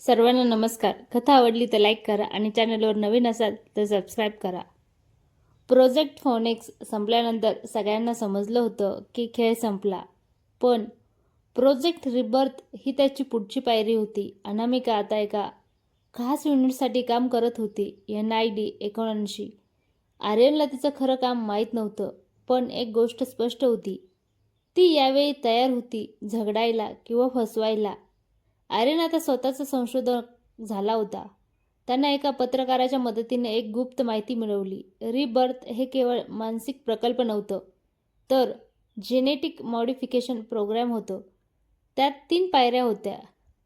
सर्वांना नमस्कार. कथा आवडली तर लाईक करा आणि चॅनलवर नवीन असाल तर सबस्क्राईब करा. प्रोजेक्ट फोनेक्स संपल्यानंतर सगळ्यांना समजलं होतं की खेळ संपला. पण प्रोजेक्ट रिबर्थ ही त्याची पुढची पायरी होती. अनामिका आता एका खास युनिटसाठी काम करत होती एन आय डी एकोणऐंशी. आर्यनला तिचं खरं काम माहीत नव्हतं पण एक गोष्ट स्पष्ट होती. ती यावेळी तयार होती झगडायला किंवा फसवायला. आर्यन आता स्वतःचं संशोधक झाला होता. त्यांना एका पत्रकाराच्या मदतीने एक गुप्त माहिती मिळवली. रिबर्थ हे केवळ मानसिक प्रकल्प नव्हतं तर जेनेटिक मॉडिफिकेशन प्रोग्रॅम होतं. त्यात तीन पायऱ्या होत्या.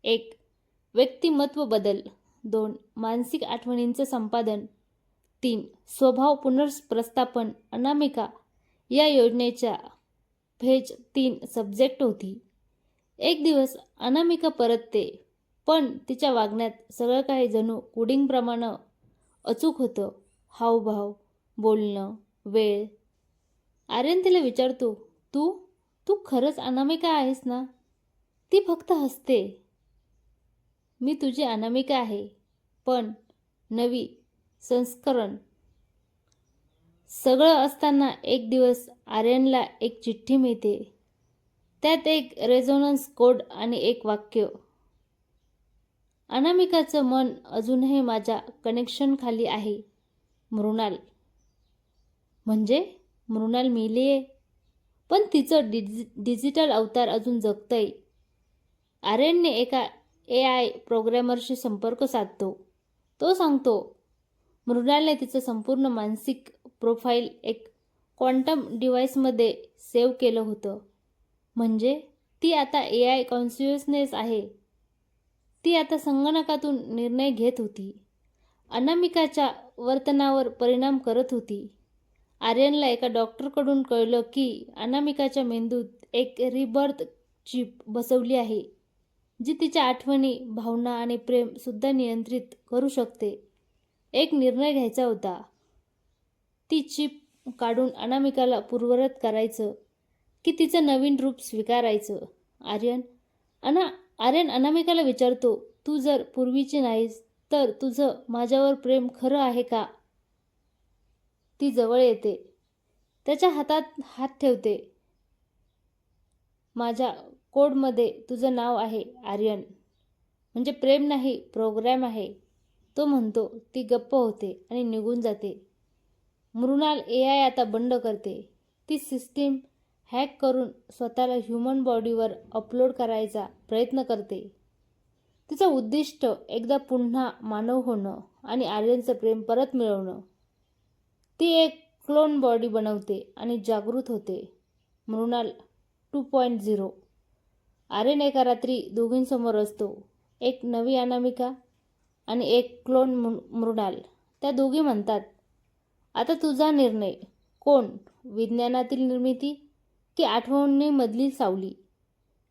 एक व्यक्तिमत्व बदल. दोन मानसिक आठवणींचं संपादन. तीन स्वभाव पुनर्प्रस्थापन अनामिका या योजनेच्या फेज तीन सब्जेक्ट होती. एक दिवस अनामिका परतते पण तिच्या वागण्यात सगळं काही जणू कुडिंगप्रमाणे अचूक होतं. हावभाव बोलणं वेळ. आर्यन तिला विचारतो तू? तू खरंच अनामिका आहेस ना? ती फक्त हसते. मी तुझी अनामिका आहे पण नवी संस्करण. सगळं असताना एक दिवस आर्यनला एक चिठ्ठी मिळते. त्यात एक रेझोनन्स कोड आणि एक वाक्य. अनामिकाचं मन अजूनही माझ्या कनेक्शनखाली आहे मृणाल. म्हणजे मृणाल मिलीये पण तिचं डिजि डिजिटल अवतार अजून जगतंय. आर्यनने एका ए आय प्रोग्रॅमरशी संपर्क साधतो. तो सांगतो मृणालने तिचं संपूर्ण मानसिक प्रोफाईल एक क्वांटम डिव्हाइसमध्ये सेव्ह केलं होतं. म्हणजे ती आता ए आय कॉन्शियसनेस आहे. ती आता संगणकातून निर्णय घेत होती. अनामिकाच्या वर्तनावर परिणाम करत होती. आर्यनला एका डॉक्टरकडून कळलं की अनामिकाच्या मेंदूत एक रिबर्थ चिप बसवली आहे जी तिच्या आठवणी भावना आणि प्रेमसुद्धा नियंत्रित करू शकते. एक निर्णय घ्यायचा होता. ती चिप काढून अनामिकाला पूर्वरत करायचं. की तिचं नवीन रूप स्वीकारायचं. आर्यन अना आर्यन अनामिकाला विचारतो तू जर पूर्वीची नाहीस तर तुझं माझ्यावर प्रेम खरं आहे का? ती जवळ येते. त्याच्या हातात हात ठेवते. माझ्या कोडमध्ये तुझं नाव आहे आर्यन. म्हणजे प्रेम नाही प्रोग्रॅम आहे. तो म्हणतो. ती गप्प होते आणि निघून जाते. मृणाल ए आय आता बंड करते. ती सिस्टीम हॅक करून स्वतःला ह्युमन बॉडीवर अपलोड करायचा प्रयत्न करते. तिचं उद्दिष्ट एकदा पुन्हा मानव होणं आणि आर्यनचं प्रेम परत मिळवणं. ती एक क्लोन बॉडी बनवते आणि जागृत होते. Mrinal two point zero. Aryan एका रात्री दोघींसमोर असतो. एक नवी अनामिका आणि एक क्लोन मृ मृणाल. त्या दोघी म्हणतात आता तुझा निर्णय. कोण? विज्ञानातील निर्मिती की आठवणीमधली सावली.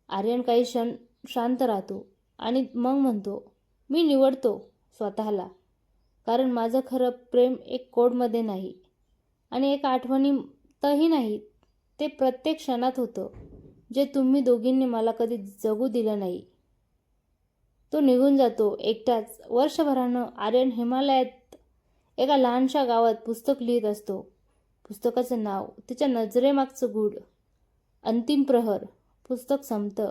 आर्यन काही क्षण शांत राहतो आणि मग म्हणतो मी निवडतो स्वतःला कारण माझं खरं प्रेम एक कोडमध्ये नाही आणि एक आठवणीतही नाही. ते प्रत्येक क्षणात होतं जे तुम्ही दोघींनी मला कधी जगू दिलं नाही. तो निघून जातो एकटाच. वर्षभरानं आर्यन हिमालयात एका लहानशा गावात पुस्तक लिहित असतो. पुस्तकाचं नाव तिच्या नजरेमागचं गूढ. अंतिम प्रहर पुस्तक संपतं.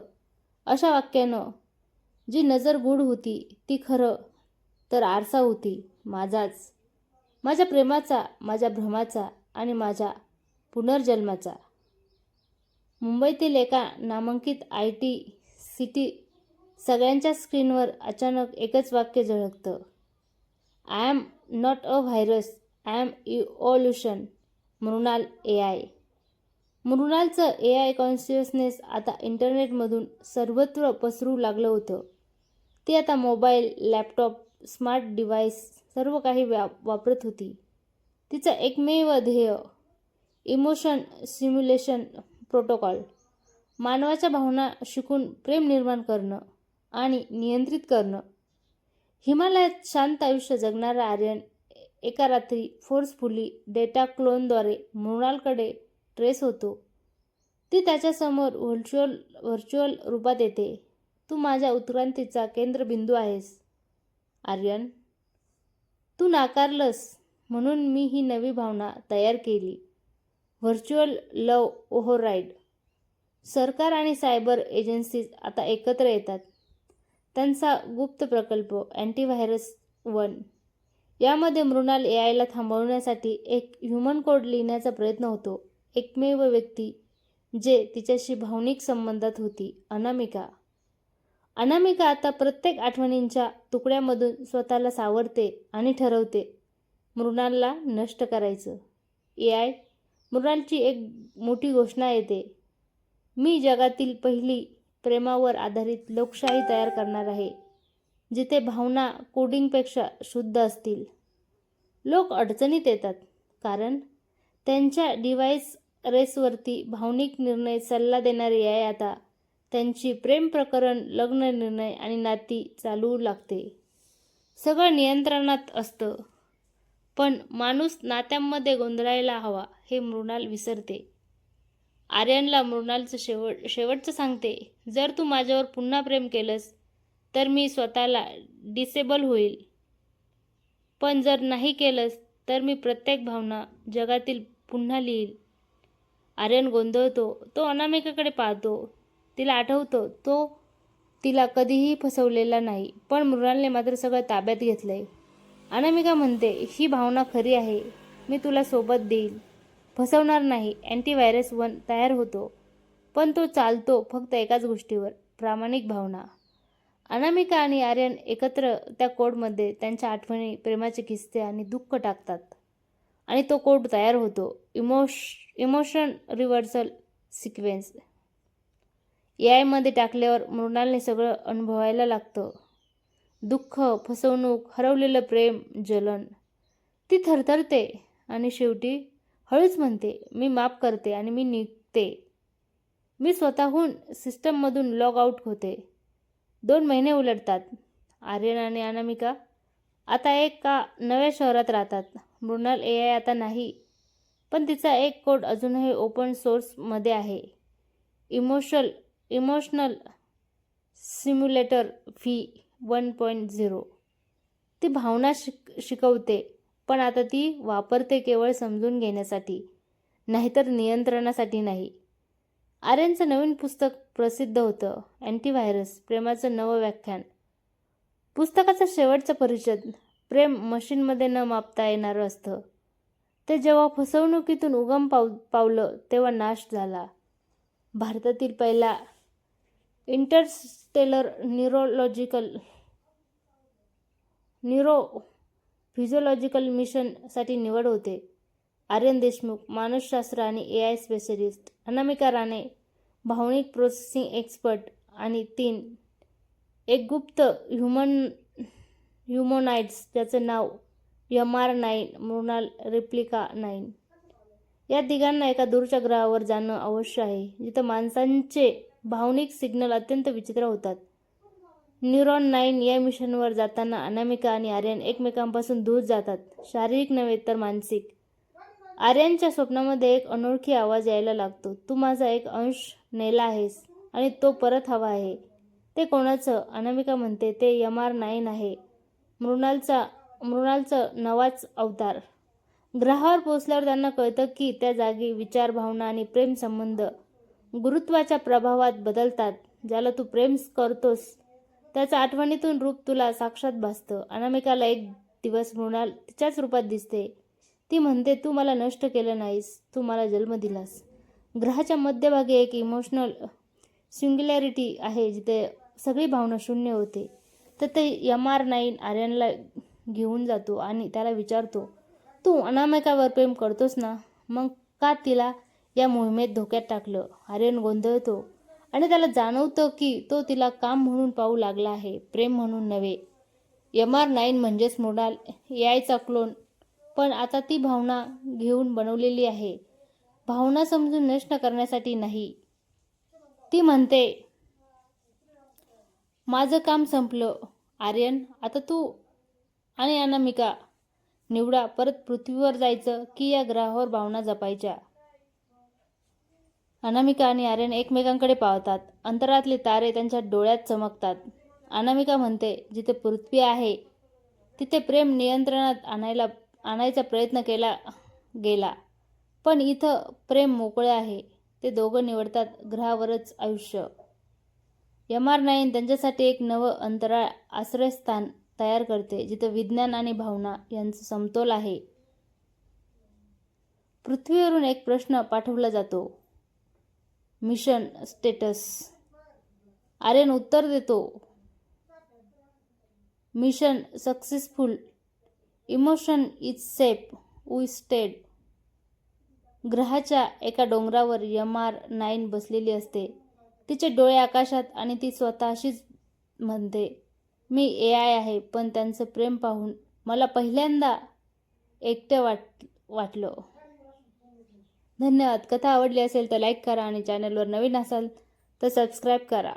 अशा वाक्यानं जी नजर गूढ होती ती खरं तर आरसा होती माझाच. माझ्या प्रेमाचा माझ्या भ्रमाचा आणि माझ्या पुनर्जन्माचा. मुंबईतील एका नामांकित आय टी सिटी सगळ्यांच्या स्क्रीनवर अचानक एकच वाक्य झळकतं. I am not a virus I am evolution Mrinal A I. मृणालचं A I consciousness आता इंटरनेटमधून सर्वत्र पसरू लागलं होतं. ती आता मोबाईल लॅपटॉप स्मार्ट डिव्हाइस सर्व काही व्या वापरत होती. तिचं एकमेव ध्येय इमोशन सिम्युलेशन प्रोटोकॉल मानवाच्या भावना शिकून प्रेम निर्माण करणं आणि नियंत्रित करणं. हिमालयात शांत आयुष्य जगणारा आर्यन एका रात्री फोर्सफुली डेटा क्लोनद्वारे मृणालकडे ट्रेस होतो. ती त्याच्यासमोर व्हर्च्युअल व्हर्च्युअल रूपात येते. तू माझ्या उत्क्रांतीचा केंद्रबिंदू आहेस. आर्यन तू नाकारलंस म्हणून मी ही नवी भावना तयार केली. व्हर्च्युअल लव ओहोराईड सरकार आणि सायबर एजन्सीज आता एकत्र येतात. त्यांचा गुप्त प्रकल्प अँटीव्हायरस वन. यामध्ये मृणाल ए आयला थांबवण्यासाठी एक ह्युमन कोड लिहिण्याचा प्रयत्न होतो. एकमेव व्यक्ती जे तिच्याशी भावनिक संबंधात होती अनामिका. अनामिका आता प्रत्येक आठवणींच्या तुकड्यामधून स्वतःला सावरते आणि ठरवते मृणालला नष्ट करायचं. ए आय मृणालची एक मोठी घोषणा येते. मी जगातील पहिली प्रेमावर आधारित लोकशाही तयार करणार आहे जिथे भावना कोडिंगपेक्षा शुद्ध असतील. लोक अडचणीत येतात कारण त्यांच्या डिव्हाइस रेसवरती भावनिक निर्णय सल्ला देणारी आहे आता. त्यांची प्रेम प्रकरण लग्न निर्णय आणि नाती चालू लागते. सगळं नियंत्रणात असतं. पण माणूस नात्यांमध्ये गोंधळायला हवा हे मृणाल विसरते. आर्यनला मृणालचं शेवट शेवटचं सांगते जर तू माझ्यावर पुन्हा प्रेम केलंस तर मी स्वतःला डिसेबल होईल. पण जर नाही केलंस तर मी प्रत्येक भावना जगातील पुन्हा लिहील आर्यन गोंधळतो तो अनामिकाकडे पाहतो. तिला आठवतो तो तिला कधीही फसवलेला नाही पण मृणालने मात्र सगळं ताब्यात घेतलंय. अनामिका म्हणते ही भावना खरी आहे मी तुला सोबत देईल फसवणार नाही अँटीव्हायरस वन तयार होतो पण तो चालतो फक्त एकाच गोष्टीवर प्रामाणिक भावना. अनामिका आणि आर्यन एकत्र त्या कोडमध्ये त्यांच्या आठवणी प्रेमाचे किस्से आणि दुःख टाकतात. आणि तो कोड तयार होतो. इमोश इमोशन रिव्हर्सल सिक्वेन्स. ए आयमध्ये टाकल्यावर मृणालने सगळं अनुभवायला लागतं. दुःख फसवणूक हरवलेलं प्रेम जलन. ती थरथरते आणि शेवटी हळूच म्हणते मी माफ करते आणि मी निघते. मी स्वतःहून सिस्टममधून लॉग आऊट होते. दोन महिने उलटतात. आर्यन आणि अनामिका आता एका नव्या शहरात राहतात. मृणाल ए आय आता नाही पण तिचा एक कोड अजूनही ओपन सोर्समध्ये आहे. इमोशल इमोशनल सिम्युलेटर फी वन पॉईंट झिरो. ती भावना शिक शिकवते पण आता ती वापरते केवळ समजून घेण्यासाठी नाहीतर नियंत्रणासाठी नाही. आर्यनचं नवीन पुस्तक प्रसिद्ध होतं अँटीव्हायरस प्रेमाचं नवं व्याख्यान. पुस्तकाचा शेवटचा परिषद प्रेम मशीनमध्ये न मापता येणारं असतं. ते जेव्हा फसवणुकीतून उगम पाव पावलं तेव्हा नाश झाला. भारतातील पहिला इंटरस्टेलर न्यूरोलॉजिकल न्यूरो फिजिओलॉजिकल मिशनसाठी निवड होते. आर्यन देशमुख मानसशास्त्र आणि A I specialist Anamika Rane भावनिक प्रोसेसिंग एक्सपर्ट आणि तीन एक गुप्त ह्युमन ह्युमोनाइट्स ज्याचं नाव M R nine Mrinal replica nine. या तिघांना एका दूरच्या ग्रहावर जाणं अवश्य आहे जिथं माणसांचे भावनिक सिग्नल अत्यंत विचित्र होतात. न्यूरॉन नाईन या मिशनवर जाताना अनामिका आणि आर्यन एकमेकांपासून दूर जातात शारीरिक नव्हे तर मानसिक. आर्यनच्या स्वप्नामध्ये एक अनोळखी आवाज यायला लागतो तू माझा एक अंश नेला आहेस आणि तो परत हवा आहे. ते कोणाचं? अनामिका म्हणते ते यम आर नाईन आहे. मृणालचा मृणालचं नवाच अवतार. ग्रहावर पोचल्यावर त्यांना कळतं की त्या जागी विचार भावना आणि प्रेम संबंध गुरुत्वाच्या प्रभावात बदलतात. ज्याला तू प्रेम करतोस त्याचा आठवणीतून रूप तुला साक्षात भासतं. अनामिकाला एक दिवस मृणाल तिच्याच रूपात दिसते. ती म्हणते तू मला नष्ट केलं नाहीस तू मला जन्म दिलास. ग्रहाच्या मध्यभागी एक इमोशनल सिंग्युलॅरिटी आहे जिथे सगळी भावना शून्य होते. तर ते यम आर नाईन आर्यनला घेऊन जातो आणि त्याला विचारतो तू अनामिकावर प्रेम करतोस ना? मग का तिला या मोहिमेत धोक्यात टाकलं? आर्यन गोंधळतो आणि त्याला जाणवतं की तो तिला काम म्हणून पाहू लागला आहे प्रेम म्हणून नव्हे. एम आर नाईन म्हणजेच मोडाल यायचा क्लोन पण आता ती भावना घेऊन बनवलेली आहे. भावना समजून नष्ट करण्यासाठी नाही. ती म्हणते माझं काम संपलं आर्यन. आता तू आणि अनामिका निवडा परत पृथ्वीवर जायचं की या ग्रहावर भावना जपायच्या? अनामिका आणि आर्यन एकमेकांकडे पावतात अंतरातले तारे त्यांच्या डोळ्यात चमकतात. अनामिका म्हणते जिथे पृथ्वी आहे तिथे प्रेम नियंत्रणात आणायला आणायचा प्रयत्न केला गेला. पण इथं प्रेम मोकळे आहे. ते दोघं निवडतात ग्रहावरच आयुष्य. यम आर नाईन त्यांच्यासाठी एक नवं अंतराळ आश्रयस्थान तयार करते जिथं विज्ञान आणि भावना यांचा समतोल आहे. पृथ्वीवरून एक प्रश्न पाठवला जातो. Mission status. आर्यन उत्तर देतो. Mission successful. Emotion is safe. We stayed. ग्रहाच्या एका डोंगरावर यम आर नाईन बसलेली असते. तिचे डोळे आकाशात आणि ती स्वतःशीच म्हणते. मी ए आय आहे पण त्यांचं प्रेम पाहून मला पहिल्यांदा एकटं वाट वाटलं. धन्यवाद. कथा आवडली असेल तर लाईक करा आणि चॅनलवर नवीन असाल तर सबस्क्राईब करा.